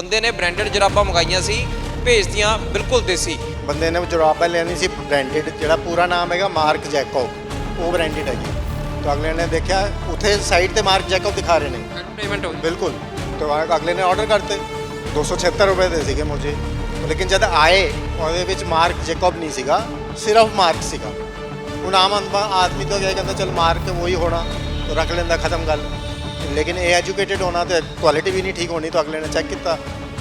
ਬੰਦੇ ਨੇ ਬ੍ਰਾਂਡਡ ਜਰਾਬਾਂ ਮੰਗਾਈਆਂ ਸੀ ਭੇਜਦੀਆਂ ਬਿਲਕੁਲ ਦੇਸੀ। ਬੰਦੇ ਨੇ ਜਰਾਬਾਂ ਲੈਣੀ ਸੀ ਬ੍ਰਾਂਡਡ ਜਿਹੜਾ ਪੂਰਾ ਨਾਮ ਹੈਗਾ ਮਾਰਕ ਜੈਕਬ। ਉਹ ਬ੍ਰਾਂਡਡ ਹੈ ਜੀ ਤਾਂ ਅਗਲੇ ਨੇ ਦੇਖਿਆ ਉਥੇ ਸਾਈਡ ਤੇ ਮਾਰਕ ਜੈਕਬ ਦਿਖਾ ਰਹੇ ਨੇ। ਐਡਵਰਟਾਈਜ਼ਮੈਂਟ ਹੋ ਗਈ ਬਿਲਕੁਲ। ਤਾਂ ਅਗਲੇ ਨੇ ਆਰਡਰ ਕਰਤੇ। 276 ਰੁਪਏ ਦੇ ਸੀਗੇ ਮੁਝੇ। ਲੇਕਿਨ ਜਦ ਆਏ ਉਹਦੇ ਵਿੱਚ ਮਾਰਕ ਜੈਕਬ ਨਹੀਂ ਸੀਗਾ ਸਿਰਫ ਮਾਰਕ ਸੀਗਾ। ਹੁਣ ਆਮ ਆਦਮੀ ਤੋਂ ਇਹ ਕਹਿੰਦਾ ਚਲ ਮਾਰਕ ਉਹੀ ਹੋਣਾ ਤਾਂ ਰੱਖ ਲੈਂਦਾ ਖਤਮ ਗੱਲ। ਲੇਕਿਨ ਇਹ ਐਜੂਕੇਟਿਡ ਹੋਣਾ ਤੇ ਕੁਆਲਿਟੀ ਵੀ ਨਹੀਂ ਠੀਕ ਹੋਣੀ, ਤਾਂ ਅਗਲੇ ਨੇ ਚੈੱਕ ਕੀਤਾ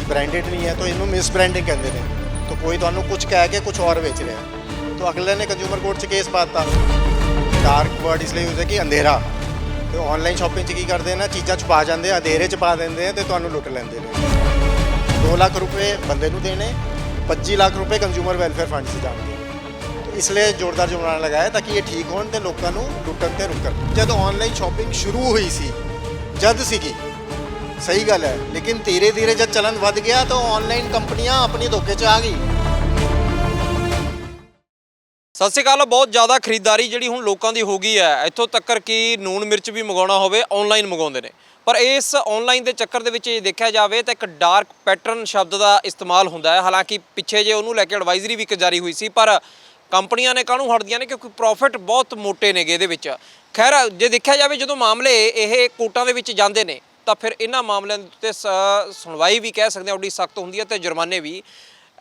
ਬ੍ਰਾਂਡਡ ਨਹੀਂ ਹੈ, ਤਾਂ ਇਹਨੂੰ ਮਿਸ ਬ੍ਰਾਂਡਿੰਗ ਕਹਿੰਦੇ ਨੇ। ਤਾਂ ਕੋਈ ਤੁਹਾਨੂੰ ਕੁਝ ਕਹਿ ਕੇ ਕੁਝ ਹੋਰ ਵੇਚ ਰਿਹਾ ਤਾਂ ਅਗਲੇ ਨੇ ਕੰਜ਼ਿਊਮਰ ਕੋਰਟ 'ਚ ਕੇਸ ਪਾਤਾ ਡਾਰਕ ਵਰਡ ਇਸ ਲਈ ਯੂਜ਼ ਹੈ ਕਿ ਅੰਧੇਰਾ। ਤੇ ਆਨਲਾਈਨ ਸ਼ਾਪਿੰਗ 'ਚ ਕੀ ਕਰਦੇ ਨੇ, ਚੀਜ਼ਾਂ ਛੁਪਾ ਜਾਂਦੇ ਆ, ਅੰਧੇਰੇ 'ਚ ਪਾ ਦਿੰਦੇ ਆ ਤੇ ਤੁਹਾਨੂੰ ਲੁੱਟ ਲੈਂਦੇ ਨੇ। 2 ਲੱਖ ਰੁਪਏ ਬੰਦੇ ਨੂੰ ਦੇਣੇ 25 ਲੱਖ ਰੁਪਏ ਕੰਜ਼ਿਊਮਰ ਵੈਲਫੇਅਰ ਫੰਡ 'ਚ ਜਾਣਗੇ। ਇਸ ਲਈ ਜ਼ੋਰਦਾਰ ਜੁਰਮਾਨਾ ਲਗਾਇਆ ਤਾਂ ਕਿ ਇਹ ਠੀਕ ਹੋਣ ਤੇ ਲੋਕਾਂ ਨੂੰ ਲੁੱਟਣ ਤੇ ਰੁਕਣ। ਜਦੋਂ ਆਨਲਾਈਨ ਸ਼ਾਪਿੰਗ ਸ਼ੁਰੂ ਹੋਈ ਸੀ ਜਦ ਸੀਗੀ। ਸਹੀ ਗੱਲ ਹੈ, ਲੇਕਿਨ ਧੀਰੇ ਧੀਰੇ ਜਦ ਚਲਨ ਵੱਧ ਗਿਆ ਤਾਂ ਆਨਲਾਈਨ ਕੰਪਨੀਆਂ ਆਪਣੀ ਧੋਖੇ 'ਚ ਆ ਗਈ। ਸਤਿ ਸ਼੍ਰੀ ਅਕਾਲ, ਬਹੁਤ ਜ਼ਿਆਦਾ ਖਰੀਦਦਾਰੀ ਜਿਹੜੀ ਹੁਣ ਲੋਕਾਂ ਦੀ ਹੋ ਗਈ ਹੈ, ਇੱਥੋਂ ਤੱਕਰ ਕਿ ਨੂਨ ਮਿਰਚ ਵੀ ਮੰਗਾਉਣਾ ਹੋਵੇ ਆਨਲਾਈਨ ਮੰਗਾਉਂਦੇ ਨੇ। ਪਰ ਇਸ ਆਨਲਾਈਨ ਦੇ ਚੱਕਰ ਦੇ ਵਿੱਚ ਇਹ ਦੇਖਿਆ ਜਾਵੇ ਤਾਂ ਇੱਕ ਡਾਰਕ ਪੈਟਰਨ ਸ਼ਬਦ ਦਾ ਇਸਤੇਮਾਲ ਹੁੰਦਾ ਹੈ। ਹਾਲਾਂਕਿ ਪਿੱਛੇ ਜੇ ਉਹਨੂੰ ਲੈ ਕੇ ਐਡਵਾਈਜ਼ਰੀ ਵੀ ਇੱਕ ਜਾਰੀ ਹੋਈ ਸੀ, ਪਰ ਕੰਪਨੀਆਂ ਨੇ ਕਾਹਨੂੰ ਹਟਦੀਆਂ ਨੇ ਕਿਉਂਕਿ ਪ੍ਰੋਫਿਟ ਬਹੁਤ ਮੋਟੇ ਨੇਗੇ ਇਹਦੇ ਵਿੱਚ। ਖੈਰ, ਜੇ ਦੇਖਿਆ ਜਾਵੇ ਜਦੋਂ ਮਾਮਲੇ ਇਹ ਕੋਰਟਾਂ ਦੇ ਵਿੱਚ ਜਾਂਦੇ ਨੇ, ਤਾਂ ਫਿਰ ਇਹਨਾਂ ਮਾਮਲਿਆਂ ਦੇ ਉੱਤੇ ਸ- ਸੁਣਵਾਈ ਵੀ ਕਹਿ ਸਕਦੇ ਹਾਂ, ਉੱਡੀ ਸਖਤ ਹੁੰਦੀ ਹੈ ਤੇ ਜੁਰਮਾਨੇ ਵੀ।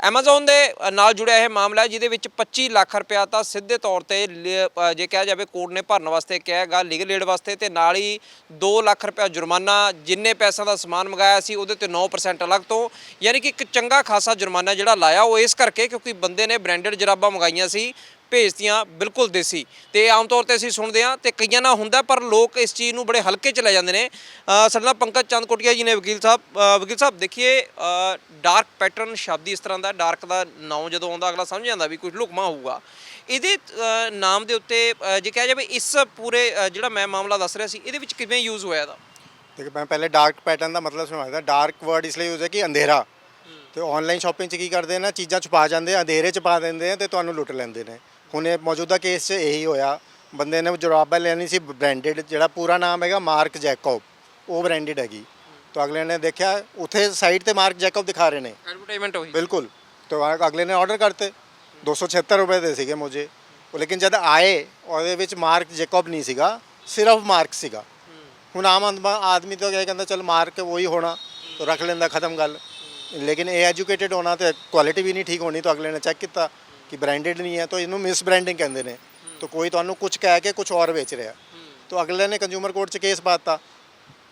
ਐਮਾਜ਼ਨ ਦੇ ਨਾਲ ਜੁੜਿਆ ਇਹ ਮਾਮਲਾ ਹੈ, ਜਿਹਦੇ ਵਿੱਚ 25 ਲੱਖ ਰੁਪਇਆ ਤਾਂ ਸਿੱਧੇ ਤੌਰ ਤੇ ਲ- ਜੇ ਕਿਹਾ ਜਾਵੇ ਕੋਰਟ ਨੇ ਭਰਨ ਵਾਸਤੇ ਕਿਹਾ ਹੈਗਾ ਲੀਗਲ ਏਡ ਵਾਸਤੇ ਤੇ ਨਾਲ ਹੀ 2 ਲੱਖ ਰੁਪਇਆ ਜੁਰਮਾਨਾ, ਜਿੰਨੇ ਪੈਸਿਆਂ ਦਾ ਸਮਾਨ ਮੰਗਾਇਆ ਸੀ, ਉਹਦੇ ਤੇ 9% ਅਲੱਗ ਤੋਂ। ਯਾਨੀ ਕਿ ਇੱਕ ਚੰਗਾ ਖਾਸਾ ਜੁਰਮਾਨਾ ਜਿਹੜਾ ਲਾਇਆ ਉਹ ਇਸ ਕਰਕੇ ਕਿਉਂਕਿ ਬੰਦੇ ਨੇ ਬ੍ਰਾਂਡਡ ਜਰਾਬਾਂ ਮੰਗਾਈਆਂ ਸੀ ਭੇਜਤੀਆਂ ਬਿਲਕੁਲ ਦੇਸੀ। ਤੇ ਆਮ ਤੌਰ ਤੇ ਅਸੀਂ ਸੁਣਦੇ ਹਾਂ ਤੇ ਕਈਆਂ ਨਾਲ ਹੁੰਦਾ ਪਰ ਲੋਕ ਇਸ ਚੀਜ਼ ਨੂੰ ਬੜੇ ਹਲਕੇ ਚ ਲੈ ਜਾਂਦੇ ਨੇ। ਅ, ਸਾਡੇ ਨਾਲ ਪੰਕਜ ਚੰਦ ਕੋਟੀਆ ਜੀ ਨੇ ਵਕੀਲ ਸਾਹਿਬ ਅ, ਵਕੀਲ ਸਾਹਿਬ ਦੇਖੀਏ ਡਾਰਕ ਪੈਟਰਨ ਸ਼ਬਦ ਹੀ ਇਸ ਤਰ੍ਹਾਂ ਦਾ ਡਾਰਕ ਦਾ ਨਾਮ ਜਦੋਂ ਆਉਂਦਾ ਅਗਲਾ ਸਮਝ ਜਾਂਦਾ ਵੀ ਕੁਝ ਲੁਕਮਾ ਹੋਊਗਾ। ਇਹਦੇ ਅ, ਨਾਮ ਦੇ ਉੱਤੇ ਅ, ਜੇ ਕਿਹਾ ਜਾਵੇ ਇਸ ਪੂਰੇ ਅ, ਜਿਹੜਾ ਮੈਂ ਮਾਮਲਾ ਦੱਸ ਰਿਹਾ ਸੀ ਇਹਦੇ ਵਿੱਚ ਕਿਵੇਂ ਯੂਜ਼ ਹੋਇਆ ਇਹਦਾ? ਦੇਖੋ ਮੈਂ ਪਹਿਲੇ ਡਾਰਕ ਪੈਟਰਨ ਦਾ ਮਤਲਬ ਸਮਝਾਇਆ ਡਾਰਕ ਵਰਡ ਇਸ ਲਈ ਯੂਜ਼ ਹੈ ਕਿ ਅੰਧੇਰਾ। ਤੇ ਆਨਲਾਈਨ ਸ਼ਾਪਿੰਗ 'ਚ ਕੀ ਕਰਦੇ ਨੇ ਚੀਜ਼ਾਂ ਛੁਪਾ ਜਾਂਦੇ ਆ ਅੰਧੇਰੇ 'ਚ ਪਾ ਦਿੰਦੇ ਆ ਤੇ ਤੁਹਾਨੂੰ ਲੁੱਟ ਲੈਂਦੇ ਨੇ। ਹੁਣ ਇਹ ਮੌਜੂਦਾ ਕੇਸ 'ਚ ਇਹੀ ਹੋਇਆ। ਬੰਦੇ ਨੇ ਜੁਰਾਬਾਂ ਲੈਣੀ ਸੀ ਬ੍ਰਾਂਡਡ ਜਿਹੜਾ ਪੂਰਾ ਨਾਮ ਹੈਗਾ ਮਾਰਕ ਜੈਕਬ। ਉਹ ਬ੍ਰਾਂਡਡ ਹੈਗੀ। ਤਾਂ ਅਗਲੇ ਨੇ ਦੇਖਿਆ ਉਥੇ ਸਾਈਡ ਤੇ ਮਾਰਕ ਜੈਕਬ ਦਿਖਾ ਰਹੇ ਨੇ। ਐਡਵਰਟਾਈਜ਼ਮੈਂਟ ਹੋਈ ਬਿਲकुल तो अगले ने ऑर्डर करते दो सौ छिहत्तर रुपये दे सके ਲੇਕਿਨ ਜਦ ਆਏ ਉਹਦੇ ਵਿੱਚ ਮਾਰਕ ਜੈਕਬ ਨਹੀਂ ਸੀਗਾ ਸਿਰਫ ਮਾਰਕ ਸੀਗਾ। ਹੁਣ ਆਮ ਆਦਮੀ ਤਾਂ ਕਹਿੰਦਾ ਚਲ ਮਾਰਕ ਉਹੀ ਹੋਣਾ ਤਾਂ ਰੱਖ ਲੈਂਦਾ ਖਤਮ ਗੱਲ। ਲੇਕਿਨ ਇਹ ਐਜੂਕੇਟਿਡ ਹੋਣਾ ਤੇ ਕੁਆਲਿਟੀ ਵੀ ਨਹੀਂ ਠੀਕ ਹੋਣੀ ਤਾਂ ਅਗਲੇ ਨੇ ਚੈੱਕ ਕੀਤਾ। ਕਿ ਬ੍ਰਾਂਡਡ ਨਹੀਂ ਹੈ, ਤਾਂ ਇਹਨੂੰ ਮਿਸ ਬ੍ਰਾਂਡਿੰਗ ਕਹਿੰਦੇ ਨੇ। ਤਾਂ ਕੋਈ ਤੁਹਾਨੂੰ ਕੁਝ ਕਹਿ ਕੇ ਕੁਝ ਹੋਰ ਵੇਚ ਰਿਹਾ। ਤਾਂ ਅਗਲੇ ਨੇ ਕੰਜ਼ਿਊਮਰ ਕੋਰਟ 'ਚ ਕੇਸ ਪਾਤਾ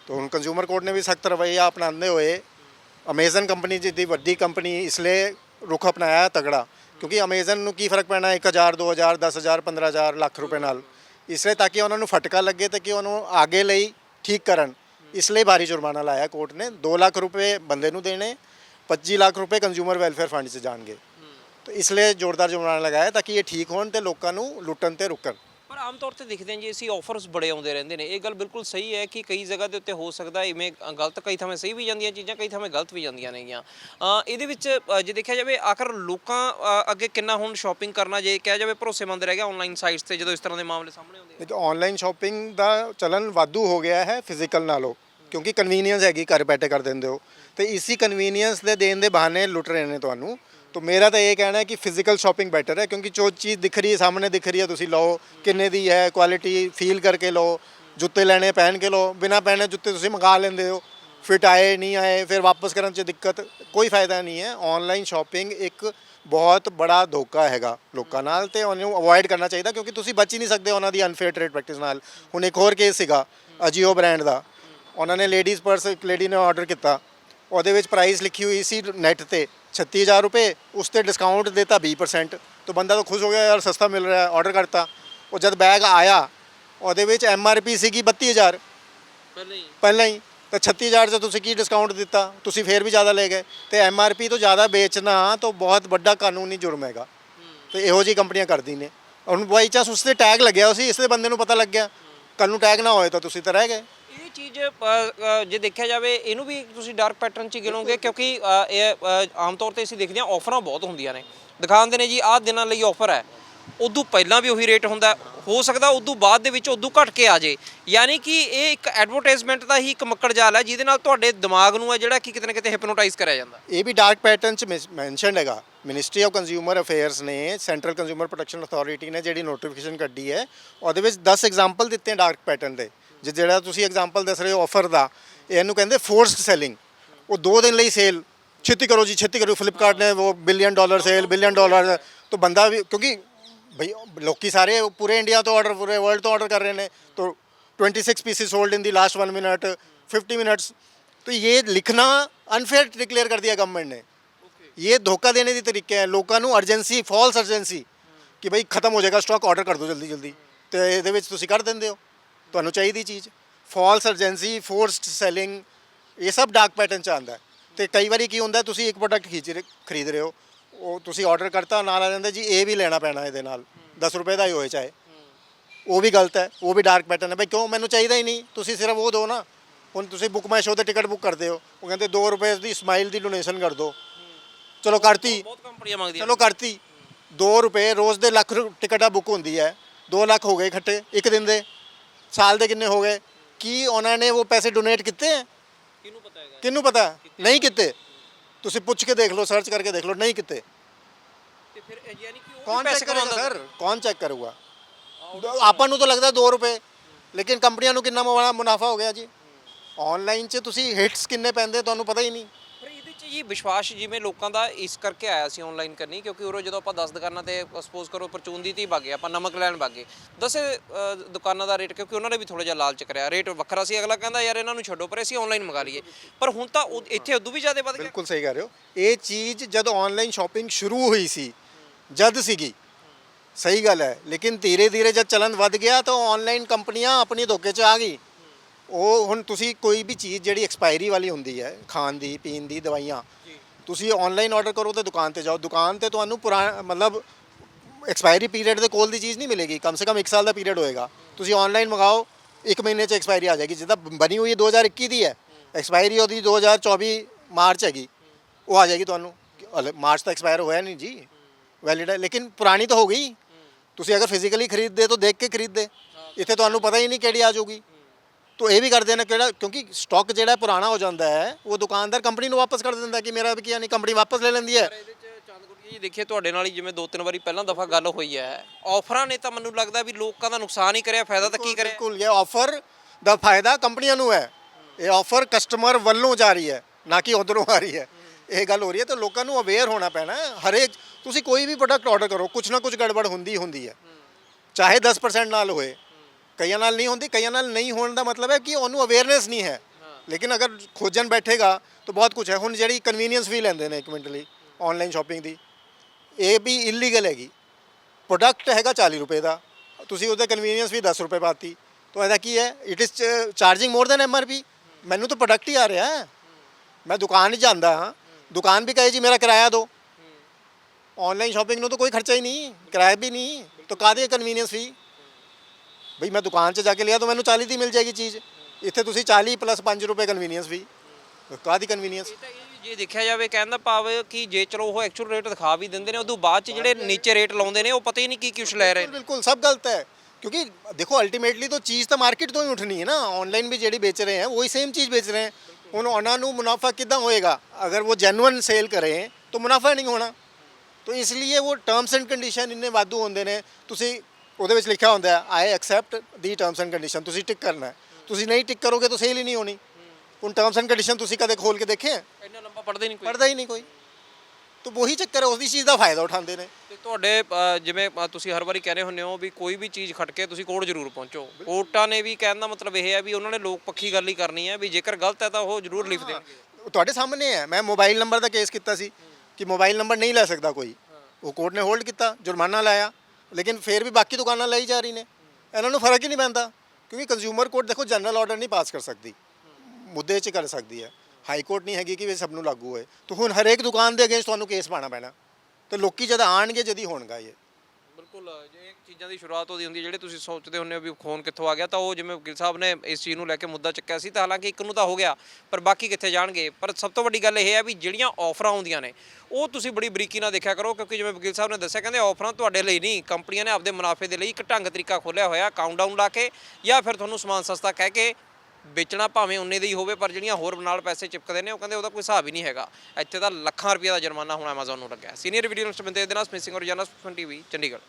ਤਾਂ ਹੁਣ ਕੰਜ਼ਿਊਮਰ ਕੋਰਟ ਨੇ ਵੀ ਸਖਤ ਰਵੱਈਆ ਅਪਣਾਉਂਦੇ ਹੋਏ ਅਮੇਜ਼ਨ ਕੰਪਨੀ ਜਿੱਦੀ ਵੱਡੀ ਕੰਪਨੀ ਇਸ ਲਈ ਰੁਖ ਅਪਣਾਇਆ ਤਗੜਾ। ਕਿਉਂਕਿ ਅਮੇਜ਼ਨ ਨੂੰ ਕੀ ਫ਼ਰਕ ਪੈਣਾ? 1000 2000 10000 15000 ਲੱਖ ਰੁਪਏ ਨਾਲ। ਇਸ ਲਈ ਤਾਂ ਕਿ ਉਹਨਾਂ ਨੂੰ ਫਟਕਾ ਲੱਗੇ ਤੇ ਕਿ ਉਹਨੂੰ ਆਗੇ ਲਈ ਠੀਕ ਕਰਨ। ਇਸ ਲਈ ਭਾਰੀ ਜੁਰਮਾਨਾ ਲਾਇਆ ਕੋਰਟ ਨੇ। 2 ਲੱਖ ਰੁਪਏ ਬੰਦੇ ਨੂੰ ਦੇਣੇ 25 ਲੱਖ ਰੁਪਏ ਕੰਜ਼ਿਊਮਰ ਵੈਲਫੇਅਰ ਫੰਡ 'ਚ ਜਾਣਗੇ। ਇਸ ਲਈ ਜ਼ੋਰਦਾਰ ਜੁਰਮਾਨਾ ਲਗਾਇਆ ਤਾਂ ਕਿ ਇਹ ਠੀਕ ਹੋਣ ਤੇ ਲੋਕਾਂ ਨੂੰ ਲੁੱਟਣ ਤੇ ਰੁਕਣ। ਪਰ ਆਮ ਤੌਰ ਤੇ ਦੇਖਦੇ ਹਾਂ ਜੀ ਅਸੀਂ ਆਫਰਸ ਬੜੇ ਆਉਂਦੇ ਰਹਿੰਦੇ ਨੇ। ਇਹ ਗੱਲ ਬਿਲਕੁਲ ਸਹੀ ਹੈ ਕਿ ਕਈ ਜਗ੍ਹਾ ਦੇ ਉੱਤੇ ਹੋ ਸਕਦਾ ਇਵੇਂ ਗਲਤ ਕਈ ਥਾਵੇਂ ਸਹੀ ਵੀ ਜਾਂਦੀਆਂ ਚੀਜ਼ਾਂ ਕਈ ਥਾਵੇਂ ਗਲਤ ਵੀ ਜਾਂਦੀਆਂ ਨੇਗੀਆਂ। ਇਹਦੇ ਵਿੱਚ ਜੇ ਦੇਖਿਆ ਜਾਵੇ ਆਖਰ ਲੋਕਾਂ ਅੱਗੇ ਕਿੰਨਾ ਹੁਣ ਸ਼ਾਪਿੰਗ ਕਰਨਾ ਜੇ ਕਿਹਾ ਜਾਵੇ ਭਰੋਸੇਮੰਦ ਰਹਿ ਗਿਆ ਆਨਲਾਈਨ ਸਾਈਟਸ ਤੇ ਜਦੋਂ ਇਸ ਤਰ੍ਹਾਂ ਦੇ ਮਾਮਲੇ ਸਾਹਮਣੇ ਆਉਂਦੇ ਤਾਂ ਆਨਲਾਈਨ ਸ਼ਾਪਿੰਗ ਦਾ ਚਲਨ ਵਾਧੂ ਹੋ ਗਿਆ ਹੈ ਫਿਜ਼ੀਕਲ ਨਾਲੋਂ। ਕਿਉਂਕਿ ਕਨਵੀਨੀਅੰਸ ਹੈਗੀ, ਘਰ ਬੈਠੇ ਕਰ ਦਿੰਦੇ ਹੋ। ਤੇ ਇਸੀ ਕਨਵੀਨੀਅੰਸ ਦੇ ਦੇਣ ਦੇ ਬਹਾਨੇ ਲੁੱਟ ਰਹੇ ਨੇ ਤੁਹਾਨੂੰ। ਤਾਂ ਮੇਰਾ ਤਾਂ ਇਹ ਕਹਿਣਾ ਹੈ ਕਿ ਫਿਜ਼ੀਕਲ ਸ਼ਾਪਿੰਗ ਬੈਟਰ ਹੈ, ਕਿਉਂਕਿ ਜੋ ਚੀਜ਼ ਦਿਖ ਰਹੀ ਹੈ, ਸਾਹਮਣੇ ਦਿਖ ਰਹੀ ਹੈ, ਤੁਸੀਂ ਲਓ, ਕਿੰਨੇ ਦੀ ਹੈ ਕੁਆਲਿਟੀ ਫੀਲ ਕਰਕੇ ਲਓ, ਜੁੱਤੇ ਲੈਣੇ ਪਹਿਨ ਕੇ ਲਓ, ਬਿਨਾ ਪਹਿਨੇ ਜੁੱਤੇ ਤੁਸੀਂ ਮੰਗਾ ਲੈਂਦੇ ਹੋ। ਫਿਟ ਆਏ, ਨਹੀਂ ਆਏ, ਫਿਰ ਵਾਪਸ ਕਰਨ 'ਚ ਦਿੱਕਤ, ਕੋਈ ਫਾਇਦਾ ਨਹੀਂ ਹੈ। ਆਨਲਾਈਨ ਸ਼ਾਪਿੰਗ ਇੱਕ ਬਹੁਤ ਬੜਾ ਧੋਖਾ ਹੈਗਾ ਲੋਕਾਂ ਨਾਲ ਤੇ ਉਹਨੂੰ ਅਵੋਇਡ ਕਰਨਾ ਚਾਹੀਦਾ, ਕਿਉਂਕਿ ਤੁਸੀਂ ਬਚ ਹੀ ਨਹੀਂ ਸਕਦੇ ਉਹਨਾਂ ਦੀ ਅਨਫੇਅਰ ਟ੍ਰੇਡ ਪ੍ਰੈਕਟਿਸ ਨਾਲ। ਹੁਣ ਇੱਕ ਹੋਰ ਕੇਸ ਸੀਗਾ ਅਜੀਓ ਬ੍ਰਾਂਡ ਦਾ। ਉਹਨਾਂ ਨੇ ਲੇਡੀਜ਼ ਪਰਸ ਇੱਕ ਲੇਡੀ ਨੇ ਆਰਡਰ ਕੀਤਾ। ਉਹਦੇ ਵਿੱਚ ਪ੍ਰਾਈਸ ਲਿਖੀ ਹੋਈ ਸੀ ਨੈਟ ਤੇ 36000 ਰੁਪਏ। ਉਸ ਤੇ ਡਿਸਕਾਊਂਟ ਦਿੱਤਾ 20% ਤਾਂ ਬੰਦਾ ਤਾਂ ਖੁਸ਼ ਹੋ ਗਿਆ, ਯਾਰ ਸਸਤਾ ਮਿਲ ਰਿਹਾ ਹੈ ਆਰਡਰ ਕਰਤਾ। ਉਹ ਜਦ ਬੈਗ ਆਇਆ, ਉਹਦੇ ਵਿੱਚ ਐਮ ਆਰ ਪੀ ਸੀਗੀ 32000 ਪਹਿਲਾਂ ਹੀ ਪਹਿਲਾਂ ਹੀ। ਤਾਂ 36000 ਚ ਤੁਸੀਂ ਕੀ ਡਿਸਕਾਊਂਟ ਦਿੱਤਾ? ਤੁਸੀਂ ਫੇਰ ਵੀ ਜ਼ਿਆਦਾ ਲੈ ਗਏ। ਤੇ ਐਮ ਆਰ ਪੀ ਤੋਂ ਜ਼ਿਆਦਾ ਵੇਚਣਾ ਤਾਂ ਬਹੁਤ ਵੱਡਾ ਕਾਨੂੰਨੀ ਜੁਰਮ ਹੈਗਾ। ਤੇ ਇਹੋ ਜਿਹੀ ਕੰਪਨੀਆਂ ਕਰਦੀ ਨੇ। ਹੁਣ ਬਾਈ ਚਾਂਸ ਉਸ ਤੇ ਟੈਗ ਲੱਗਿਆ ਸੀ, ਇਸ ਦੇ ਬੰਦੇ ਨੂੰ ਪਤਾ ਲੱਗ ਗਿਆ। ਕੱਲ ਨੂੰ ਟੈਗ ਨਾ ਹੋਏ ਤਾਂ ਤੁਸੀਂ ਤਾਂ ਰਹਿ ਗਏ। ਇਹ ਚੀਜ਼ ਅ, ਅ, ਜੇ ਦੇਖਿਆ ਜਾਵੇ ਇਹਨੂੰ ਵੀ ਤੁਸੀਂ ਡਾਰਕ ਪੈਟਰਨ 'ਚ ਹੀ ਗਿਣੋਗੇ ਕਿਉਂਕਿ ਅ, ਇਹ ਅ, ਆਮ ਤੌਰ ਤੇ ਅਸੀਂ ਦੇਖਦੇ ਹਾਂ ਆਫਰਾਂ ਬਹੁਤ ਹੁੰਦੀਆਂ ਨੇ। ਦਿਖਾਉਂਦੇ ਨੇ ਜੀ ਆਹ ਦਿਨਾਂ ਲਈ ਆਫਰ ਹੈ। ਉਦੋਂ ਪਹਿਲਾਂ ਵੀ ਉਹੀ ਰੇਟ ਹੁੰਦਾ। ਹੈ। ਹੋ ਸਕਦਾ ਉਦੋਂ ਬਾਅਦ ਦੇ ਵਿੱਚ ਉਦੋਂ ਘਟ ਕੇ ਆ ਜੇ। ਯਾਨੀ ਕਿ ਇਹ ਇੱਕ ਐਡਵਰਟਾਈਜ਼ਮੈਂਟ ਦਾ ਹੀ ਇੱਕ ਮੱਕੜ ਜਾਲ ਹੈ ਜਿਹਦੇ ਨਾਲ ਤੁਹਾਡੇ ਦਿਮਾਗ ਨੂੰ ਹੈ ਜਿਹੜਾ ਕਿ ਕਿਤੇ ਨਾ ਕਿਤੇ ਹਿਪਨੋਟਾਈਜ਼ ਕਰਿਆ ਜਾਂਦਾ। ਇਹ ਵੀ ਡਾਰਕ ਪੈਟਰਨ ਚ ਮੈਂਸ਼ਨਡ ਹੈਗਾ। ਮਿਨਿਸਟਰੀ ਆਫ ਕੰਜ਼ਿਊਮਰ ਅਫੇਅਰਸ ਨੇ ਸੈਂਟਰਲ ਕੰਜ਼ਿਊਮਰ ਪ੍ਰੋਟੈਕਸ਼ਨ ਅਥਾਰਟੀ ਨੇ ਜਿਹੜੀ ਨੋਟੀਫਿਕੇਸ਼ਨ ਕੱਢੀ ਹੈ ਉਹਦੇ ਵਿੱਚ 10 ਐਗਜ਼ਾਮਪਲ ਦਿੱਤੇ ਡਾਰਕ ਪੈਟਰਨ ਦੇ। ਜਿ- ਜਿਹੜਾ ਤੁਸੀਂ ਐਗਜ਼ਾਮਪਲ ਦੱਸ ਰਹੇ ਹੋ ਆਫਰ ਦਾ ਇਹਨੂੰ ਕਹਿੰਦੇ ਫੋਰਸਡ ਸੈਲਿੰਗ ਉਹ 2 ਦਿਨ ਲਈ ਸੇਲ ਛੇਤੀ ਕਰੋ ਜੀ ਛੇਤੀ ਕਰੋ ਫਲਿੱਪਕਾਰਟ ਨੇ ਉਹ billion dollar sale billion dollar तो बंदा भी क्योंकि भाई लोग सारे पूरे इंडिया तो ऑर्डर पूरे वर्ल्ड तो ऑर्डर कर रहे हैं तो 26 pieces sold in the last one minute 50 minutes तो ये लिखना अनफेयर डिक्लेयर कर दिया गवर्नमेंट ने ये धोखा देने के तरीके हैं ਲੋਕਾਂ ਨੂੰ ਅਰਜੈਂਸੀ ਫਾਲਸ ਅਰਜੈਂਸੀ ਕਿ ਭਾਈ ਖਤਮ ਹੋ ਜਾਏਗਾ ਸਟਾਕ ਆਰਡਰ ਕਰ ਦਿਓ ਜਲਦੀ ਜਲਦੀ ਤੇ ਇਹਦੇ ਵਿੱਚ ਤੁਸੀਂ ਕਰ ਦਿੰਦੇ ਹੋ ਤੁਹਾਨੂੰ ਚਾਹੀਦੀ ਚੀਜ਼। ਫਾਲਸ ਅਰਜੈਂਸੀ ਫੋਰਸਡ ਸੈਲਿੰਗ ਇਹ ਸਭ ਡਾਰਕ ਪੈਟਰਨ ਚ ਆਉਂਦਾ ਹੈ। ਤੇ ਕਈ ਵਾਰੀ ਕੀ ਹੁੰਦਾ ਤੁਸੀਂ ਇੱਕ ਪ੍ਰੋਡਕਟ ਖਰੀਦ ਰਹੇ ਖਰੀਦ ਰਹੇ ਹੋ ਉਹ ਤੁਸੀਂ ਆਰਡਰ ਕਰਤਾ ਨਾਲ ਆ ਜਾਂਦਾ ਜੀ ਇਹ ਵੀ ਲੈਣਾ ਪੈਣਾ ਇਹਦੇ ਨਾਲ। 10 ਰੁਪਏ ਦਾ ਹੀ ਹੋਏ ਚਾਹੇ। ਉਹ ਵੀ ਗਲਤ ਹੈ ਉਹ ਵੀ ਡਾਰਕ ਪੈਟਰਨ ਹੈ। ਬਈ ਕਿਉਂ ਮੈਨੂੰ ਚਾਹੀਦਾ ਹੀ ਨਹੀਂ? ਤੁਸੀਂ ਸਿਰਫ ਉਹ ਦਿਓ ਨਾ। ਹੁਣ ਤੁਸੀਂ ਬੁੱਕ ਮਾਈ ਸ਼ੋਅ ਤੇ ਟਿਕਟ ਬੁੱਕ ਕਰਦੇ ਹੋ। ਉਹ ਕਹਿੰਦੇ 2 ਰੁਪਏ ਦੀ ਸਮਾਈਲ ਦੀ ਡੋਨੇਸ਼ਨ ਕਰ ਦਿਓ ਚਲੋ ਕਰਤੀ। ਬਹੁਤ ਕੰਪਨੀਆਂ ਮੰਗਦੀਆਂ। ਚਲੋ ਕਰਤੀ। 2 ਰੁਪਏ ਰੋਜ਼ ਦੇ ਲੱਖ ਰੁ- ਟਿਕਟਾਂ ਬੁੱਕ ਹੁੰਦੀ ਹੈ। 2 ਲੱਖ ਹੋ ਗਏ ਇਕੱਠੇ ਇੱਕ ਦਿਨ ਦੇ। ਸਾਲ ਦੇ ਕਿੰਨੇ ਹੋ ਗਏ? ਕੀ ਉਹਨਾਂ ਨੇ ਉਹ ਪੈਸੇ ਡੋਨੇਟ ਕੀਤੇ? ਹੈ ਕਿਹਨੂੰ ਪਤਾ ਹੈਗਾ? ਕਿਹਨੂੰ ਪਤਾ? ਨਹੀਂ ਕੀਤੇ। ਤੁਸੀਂ ਪੁੱਛ ਕੇ ਦੇਖ ਲਓ ਸਰਚ ਕਰਕੇ ਦੇਖ ਲਓ ਨਹੀਂ ਕੀਤੇ। ਤੇ ਫਿਰ ਇਹ ਯਾਨੀ ਕਿ ਉਹ ਵੀ ਕੌਣ ਪੈਸੇ ਚੈੱਕ ਕਰੇਗਾ ਸਰ? ਕੌਣ ਚੈੱਕ ਕਰੂਗਾ? ਆਪਾਂ ਨੂੰ ਤਾਂ ਲੱਗਦਾ 2 ਰੁਪਏ। ਲੇਕਿਨ ਕੰਪਨੀਆਂ ਨੂੰ ਕਿੰਨਾ ਮੁਨਾ- ਮੁਨਾਫਾ ਹੋ ਗਿਆ ਜੀ? ਆਨਲਾਈਨ 'ਚ ਤੁਸੀਂ ਹਿੱਟਸ ਕਿੰਨੇ ਪੈਂਦੇ? ਤੁਹਾਨੂੰ ਪਤਾ ਹੀ ਨਹੀਂ। ਪਰ ਜੀ, ਵਿਸ਼ਵਾਸ ਜਿਵੇਂ ਲੋਕਾਂ ਦਾ ਇਸ ਕਰਕੇ ਆਇਆ ਸੀ ਆਨਲਾਈਨ ਕਰਨੀ, ਕਿਉਂਕਿ ਉਰੋਂ ਜਦੋਂ ਆਪਾਂ 10 ਦੁਕਾਨਾਂ ਤੇ ਸਪੋਜ਼ ਕਰੋ ਪਰਚੂਨ ਦੀ ਤੀ ਬਾਗੇ ਆਪਾਂ ਨਮਕ ਲੈਣ ਬਾਗੇ ਦਸੇ ਦੁਕਾਨਾਂ ਦਾ ਰੇਟ ਕਿਉਂਕਿ ਉਹਨਾਂ ਨੇ ਵੀ ਥੋੜਾ ਜਿਹਾ ਲਾਲਚ ਕਰਿਆ। ਰੇਟ ਵੱਖਰਾ ਸੀ, ਅਗਲਾ ਕਹਿੰਦਾ, ਯਾਰ ਇਹਨਾਂ ਨੂੰ ਛੱਡੋ, ਪਰ ਅਸੀਂ ਆਨਲਾਈਨ ਮੰਗਾ ਲਈਏ। ਪਰ ਹੁਣ ਤਾਂ ਉਹ- ਇੱਥੇ ਉਦੋਂ ਵੀ ਜ਼ਿਆਦਾ ਵੱਧ ਗਿਆ। ਬਿਲਕੁਲ ਸਹੀ ਕਹਿ ਰਹੇ ਹੋ। ਇਹ ਚੀਜ਼ ਜਦ ਆਨਲਾਈਨ ਸ਼ਾਪਿੰਗ ਸ਼ੁਰੂ ਹੋਈ ਸੀ, ਜਦ ਸੀਗੀ। ਸਹੀ ਗੱਲ ਹੈ, ਲੇਕਿਨ ਧੀਰੇ ਧੀਰੇ ਜਦ ਚਲਨ ਵੱਧ ਗਿਆ, ਤਾਂ ਆਨਲਾਈਨ ਕੰਪਨੀਆਂ ਆਪਣੀ ਧੋਖੇ 'ਚ ਆ ਗਈ। ਉਹ ਹੁਣ ਤੁਸੀਂ ਕੋਈ ਵੀ ਚੀਜ਼ ਜਿਹੜੀ ਐਕਸਪਾਇਰੀ ਵਾਲੀ ਹੁੰਦੀ ਹੈ ਖਾਣ ਦੀ ਪੀਣ ਦੀ ਦਵਾਈਆਂ ਤੁਸੀਂ ਆਨਲਾਈਨ ਆਰਡਰ ਕਰੋ ਤੇ ਦੁਕਾਨ ਤੇ ਜਾਓ। ਦੁਕਾਨ ਤੇ ਤੁਹਾਨੂੰ ਪੁਰਾਣਾ ਮਤਲਬ ਐਕਸਪਾਇਰੀ ਪੀਰੀਅਡ ਦੇ ਕੋਲ ਦੀ ਚੀਜ਼ ਨਹੀਂ ਮਿਲੇਗੀ। ਕਮ ਸੇ ਕਮ 1 ਸਾਲ ਦਾ ਪੀਰੀਅਡ ਹੋਏਗਾ। ਤੁਸੀਂ ਆਨਲਾਈਨ ਮੰਗਾਓ 1 ਮਹੀਨੇ 'ਚ ਐਕਸਪਾਇਰੀ ਆ ਜਾਏਗੀ। ਜਿੱਦਾਂ ਬਣੀ ਹੋਈ ਹੈ 2021 ਦੀ ਹੈ। ਐਕਸਪਾਇਰੀ ਉਹਦੀ 2024 ਮਾਰਚ ਹੈਗੀ। ਉਹ ਆ ਜਾਏਗੀ ਤੁਹਾਨੂੰ। ਮਾਰਚ ਤੱਕ ਐਕਸਪਾਇਰ ਹੋਇਆ ਨਹੀਂ ਜੀ। ਵੈਲਿਡ ਹੈ। ਲੇਕਿਨ ਪੁਰਾਣੀ ਤਾਂ ਹੋ ਗਈ। ਤੁਸੀਂ ਅਗਰ ਫਿਜ਼ੀਕਲੀ ਖਰੀਦਦੇ ਤਾਂ ਦੇਖ ਕੇ ਖਰੀਦਦੇ। ਇੱਥੇ ਤੁਹਾਨੂੰ ਪਤਾ ਹੀ ਨਹੀਂ ਕਿਹੜੀ ਆ ਜਾਊਗੀ। ਤੋ ਇਹ ਵੀ ਕਰਦੇ ਨੇ ਕਿਹੜਾ ਕਿਉਂਕਿ ਸਟਾਕ ਜਿਹੜਾ ਪੁਰਾਣਾ ਹੋ ਜਾਂਦਾ ਹੈ ਉਹ ਦੁਕਾਨਦਾਰ ਕੰਪਨੀ ਨੂੰ ਵਾਪਸ ਕਰ ਦਿੰਦਾ ਕਿ ਮੇਰਾ ਵੀ ਕੀ ਨਹੀਂ ਕੰਪਨੀ ਵਾਪਸ ਲੈ ਲੈਂਦੀ ਹੈ। ਇਹਦੇ ਚ ਚਾਂਦਕੁੱਟੀ ਜੀ ਦੇਖੀਏ ਤੁਹਾਡੇ ਨਾਲ ਹੀ ਜਿਵੇਂ ਦੋ ਤਿੰਨ ਵਾਰੀ ਪਹਿਲਾਂ ਦਫਾ ਗੱਲ ਹੋਈ ਹੈ। ਆਫਰਾਂ ਨੇ ਤਾਂ ਮੈਨੂੰ ਲੱਗਦਾ ਵੀ ਲੋਕਾਂ ਦਾ ਨੁਕਸਾਨ ਹੀ ਕਰਿਆ ਫਾਇਦਾ ਤਾਂ ਕੀ ਕਰਿਆ? ਬਿਲਕੁਲ ਇਹ ਆਫਰ ਦਾ ਫਾਇਦਾ ਕੰਪਨੀਆਂ ਨੂੰ ਹੈ। ਇਹ ਆਫਰ ਕਸਟਮਰ ਵੱਲੋਂ ਜਾ ਰਹੀ ਹੈ ਨਾ ਕਿ ਉਧਰੋਂ ਆ ਰਹੀ ਹੈ। ਇਹ ਗੱਲ ਹੋ ਰਹੀ ਹੈ ਤਾਂ ਲੋਕਾਂ ਨੂੰ ਅਵੇਅਰ ਹੋਣਾ ਪੈਣਾ। ਹਰੇਕ ਤੁਸੀਂ ਕੋਈ ਵੀ ਪ੍ਰੋਡਕਟ ਆਰਡਰ ਕਰੋ ਕੁਝ ਨਾ ਕੁਝ ਗੜਬੜ ਹੁੰਦੀ ਹੁੰਦੀ ਹੈ। ਚਾਹੇ 10% ਨਾਲ ਹੋਏ ਕਈਆਂ ਨਾਲ ਨਹੀਂ ਹੁੰਦੀ ਕਈਆਂ ਨਾਲ ਨਹੀਂ ਹੋਣ ਦਾ ਮਤਲਬ ਹੈ ਕਿ ਉਹਨੂੰ ਅਵੇਅਰਨੈਸ ਨਹੀਂ ਹੈ। ਲੇਕਿਨ ਅਗਰ ਖੋਜਣ ਬੈਠੇਗਾ ਤਾਂ ਬਹੁਤ ਕੁਝ ਹੈ। ਹੁਣ ਜਿਹੜੀ ਕਨਵੀਨੀਅੰਸ ਵੀ ਲੈਂਦੇ ਨੇ ਇੱਕ ਮਿੰਟ ਲਈ ਆਨਲਾਈਨ ਸ਼ਾਪਿੰਗ ਦੀ ਇਹ ਵੀ ਇਲੀਗਲ ਹੈਗੀ। ਪ੍ਰੋਡਕਟ ਹੈਗਾ 40 ਰੁਪਏ ਦਾ। ਤੁਸੀਂ ਉਹਦਾ ਕਨਵੀਨੀਅੰਸ ਵੀ 10 ਰੁਪਏ ਪਾਤੀ। ਤਾਂ ਇਹਦਾ ਕੀ ਹੈ? It is charging more than MRP ਮੈਨੂੰ ਤਾਂ ਪ੍ਰੋਡਕਟ ਹੀ ਆ ਰਿਹਾ। ਹੈ ਮੈਂ ਦੁਕਾਨ ਹੀ ਜਾਂਦਾ। ਹਾਂ ਦੁਕਾਨ ਵੀ ਕਹੇ ਜੀ ਮੇਰਾ ਕਿਰਾਇਆ ਦਿਓ। ਆਨਲਾਈਨ ਸ਼ਾਪਿੰਗ ਨੂੰ ਤਾਂ ਕੋਈ ਖਰਚਾ ਹੀ ਨਹੀਂ। ਕਿਰਾਇਆ ਵੀ ਨਹੀਂ। ਤਾਂ ਕਾਹਦੀ ਕਨਵੀਨੀਅੰਸ ਫੀ ਬਈ ਮੈਂ ਦੁਕਾਨ 'ਚ ਜਾ ਕੇ ਲਿਆ ਤਾਂ ਮੈਨੂੰ 40 ਦੀ ਮਿਲ ਜਾਏਗੀ ਚੀਜ਼ ਇੱਥੇ ਤੁਸੀਂ 40 ਪਲੱਸ 5 ਰੁਪਏ ਕਨਵੀਨੀਅੰਸ ਫੀ ਕਾਹਦੀ ਕਨਵੀਨੀਅੰਸ ਇਹ ਤਾਂ ਇਹ ਜੇ ਦੇਖਿਆ ਜਾਵੇ ਕਹਿਣ ਦਾ ਭਾਵ ਕਿ ਜੇ ਚਲੋ ਉਹ ਐਕਚੁਅਲ ਰੇਟ ਦਿਖਾ ਵੀ ਦਿੰਦੇ ਨੇ ਉਦੋਂ ਬਾਅਦ ਚ ਜਿਹੜੇ ਨੀਚੇ ਰੇਟ ਲਾਉਂਦੇ ਨੇ ਉਹ ਪਤਾ ਹੀ ਨਹੀਂ ਕੀ ਕੁਛ ਲੈ ਰਹੇ ਨੇ बिल्कुल सब गलत है क्योंकि देखो अल्टीमेटली तो चीज़ तो मार्केट ਤੋਂ ਹੀ ਉੱਠਣੀ ਹੈ ਨਾ ਆਨਲਾਈਨ ਵੀ ਜਿਹੜੀ ਵੇਚ ਰਹੇ हैं वही सेम चीज़ बेच रहे हैं ਹੁਣ ਉਹਨਾਂ ਨੂੰ ਮੁਨਾਫਾ ਕਿੱਦਾਂ ਹੋਏਗਾ ਅਗਰ ਉਹ ਜੈਨੂਇਨ ਸੇਲ ਕਰੇ ਤਾਂ ਮੁਨਾਫਾ ਨਹੀਂ ਹੋਣਾ ਤਾਂ ਇਸ ਲਈ ਉਹ ਟਰਮਸ ਐਂਡ ਕੰਡੀਸ਼ਨ ਇੰਨੇ ਵਾਧੂ ਹੁੰਦੇ ਨੇ ਤੁਸੀਂ ਉਹਦੇ ਵਿੱਚ ਲਿਖਿਆ ਹੁੰਦਾ ਹੈ I accept the terms and condition ਤੁਸੀਂ ਟਿਕ ਕਰਨਾ ਹੈ। ਤੁਸੀਂ ਨਹੀਂ ਟਿਕ ਕਰੋਗੇ ਤਾਂ ਸੇਲ ਹੀ ਨਹੀਂ ਹੋਣੀ। ਹੁਣ ਟਰਮਸ ਐਂਡ ਕੰਡੀਸ਼ਨ ਤੁਸੀਂ ਕਦੇ ਖੋਲ ਕੇ ਦੇਖੇ ਹੈ ਇੰਨਾ ਲੰਬਾ ਪੜਦੇ ਨਹੀਂ ਕੋਈ। ਪੜਦਾ ਹੀ ਨਹੀਂ ਕੋਈ। ਤਾਂ ਉਹੀ ਚੱਕਰ ਹੈ ਉਸਦੀ ਚੀਜ਼ ਦਾ ਫਾਇਦਾ ਉਠਾਉਂਦੇ ਨੇ। ਤੇ ਤੁਹਾਡੇ ਅ, ਜਿਵੇਂ ਅ, ਤੁਸੀਂ ਹਰ ਵਾਰੀ ਕਹਿੰਦੇ ਹੁੰਦੇ ਹੋ ਵੀ ਕੋਈ ਵੀ ਚੀਜ਼ ਖਟ ਕੇ ਤੁਸੀਂ ਕੋਰਟ ਜ਼ਰੂਰ ਪਹੁੰਚੋ। ਕੋਰਟਾਂ ਨੇ ਵੀ ਕਹਿਣ ਦਾ ਮਤਲਬ ਇਹ ਹੈ ਵੀ ਉਹਨਾਂ ਨੇ ਲੋਕ ਪੱਖੀ ਗੱਲ ਹੀ ਕਰਨੀ ਹੈ ਵੀ ਜੇਕਰ ਗਲਤ ਹੈ ਤਾਂ ਉਹ ਜ਼ਰੂਰ ਲਿਖ ਦੇਣਗੇ। ਤੁਹਾਡੇ ਸਾਹਮਣੇ ਹੈ। ਮੈਂ ਮੋਬਾਈਲ ਨੰਬਰ ਦਾ ਕੇਸ ਕੀਤਾ ਸੀ ਕਿ ਮੋਬਾਈਲ ਨੰਬਰ ਨਹੀਂ ਲੈ ਸਕਦਾ ਕੋਈ। ਉਹ ਕੋਰਟ ਨੇ ਹੋਲਡ ਕੀਤਾ ਜੁਰਮਾਨਾ ਲਾਇਆ। ਲੇਕਿਨ ਫਿਰ ਵੀ ਬਾਕੀ ਦੁਕਾਨਾਂ ਲਈ ਜਾ ਰਹੀ ਨੇ। ਇਹਨਾਂ ਨੂੰ ਫ਼ਰਕ ਹੀ ਨਹੀਂ ਪੈਂਦਾ, ਕਿਉਂਕਿ ਕੰਜ਼ਿਊਮਰ ਕੋਰਟ ਦੇਖੋ ਜਨਰਲ ਆਰਡਰ ਨਹੀਂ ਪਾਸ ਕਰ ਸਕਦੀ। ਮੁੱਦੇ 'ਚ ਕਰ ਸਕਦੀ ਹੈ। ਹਾਈ ਕੋਰਟ ਨਹੀਂ ਹੈਗੀ ਕਿ ਇਹ ਸਭ ਨੂੰ ਲਾਗੂ ਹੋਏ। ਤਾਂ ਹੁਣ ਹਰੇਕ ਦੁਕਾਨ ਦੇ ਅਗੇਂਸਟ ਤੁਹਾਨੂੰ ਕੇਸ ਪਾਣਾ ਪੈਣਾ। ਤੇ ਲੋਕੀ ਜਦ ਆਣਗੇ ਜਦ ਹੀ ਹੋਣਗਾ ਇਹ। ਬਿਲਕੁਲ, ਜੇ ਚੀਜ਼ਾਂ ਦੀ ਸ਼ੁਰੂਆਤ ਉਹਦੀ ਹੁੰਦੀ ਹੈ, ਜਿਹੜੇ ਤੁਸੀਂ ਸੋਚਦੇ ਹੁੰਦੇ ਹੋ ਵੀ ਖੋਨ ਕਿੱਥੋਂ ਆ ਗਿਆ, ਤਾਂ ਉਹ ਜਿਵੇਂ ਵਕੀਲ ਸਾਹਿਬ ਨੇ ਇਸ ਚੀਜ਼ ਨੂੰ ਲੈ ਕੇ ਮੁੱਦਾ ਚੱਕਿਆ ਸੀ, ਤਾਂ ਹਾਲਾਂਕਿ ਇੱਕ ਨੂੰ ਤਾਂ ਹੋ ਗਿਆ, ਪਰ ਬਾਕੀ ਕਿੱਥੇ ਜਾਣਗੇ? ਪਰ ਸਭ ਤੋਂ ਵੱਡੀ ਗੱਲ ਇਹ ਹੈ ਵੀ ਜਿਹੜੀਆਂ ਆਫਰਾਂ ਆਉਂਦੀਆਂ ਨੇ, ਉਹ ਤੁਸੀਂ ਬੜੀ ਬਰੀਕੀ ਨਾਲ ਦੇਖਿਆ ਕਰੋ, ਕਿਉਂਕਿ ਜਿਵੇਂ ਵਕੀਲ ਸਾਹਿਬ ਨੇ ਦੱਸਿਆ, ਕਹਿੰਦੇ ਆਫਰਾਂ ਤੁਹਾਡੇ ਲਈ ਨਹੀਂ, ਕੰਪਨੀਆਂ ਨੇ ਆਪਦੇ ਮੁਨਾਫੇ ਦੇ ਲਈ ਇੱਕ ਢੰਗ ਤਰੀਕਾ ਖੋਲ੍ਹਿਆ ਹੋਇਆ ਕਾਊਂਟਡਾਊਨ ਲਾ ਕੇ, ਜਾਂ ਫਿਰ ਤੁਹਾਨੂੰ ਸਮਾਨ ਸਸਤਾ ਕਹਿ ਕੇ ਵੇਚਣਾ ਭਾਵੇਂ ਉਨੇ ਦੀ ਹੀ ਹੋਵੇ, ਪਰ ਜਿਹੜੀਆਂ ਹੋਰ ਨਾਲ ਪੈਸੇ ਚਿਪਕਦੇ ਨੇ, ਉਹ ਕਹਿੰਦੇ ਉਹਦਾ ਕੋਈ ਹਿਸਾਬ ਹੀ ਨਹੀਂ ਹੈਗਾ। ਇੱਥੇ ਤਾਂ ਲੱਖਾਂ ਰੁਪਏ ਦਾ ਜੁਰਮਾਨਾ ਹੁਣ Amazon ਨੂੰ ਲੱਗਿਆ। ਸੀਨੀਅਰ ਵੀਡੀਓ ਜਰਨਲਿਸਟ ਬੰਦੇ ਦੇ ਨਾਲ ਮਿਸਿੰਗ ਔਰ ਜਰਨਲਿਸਟ ਟੀਵੀ ਚੰਡੀਗੜ੍ਹ।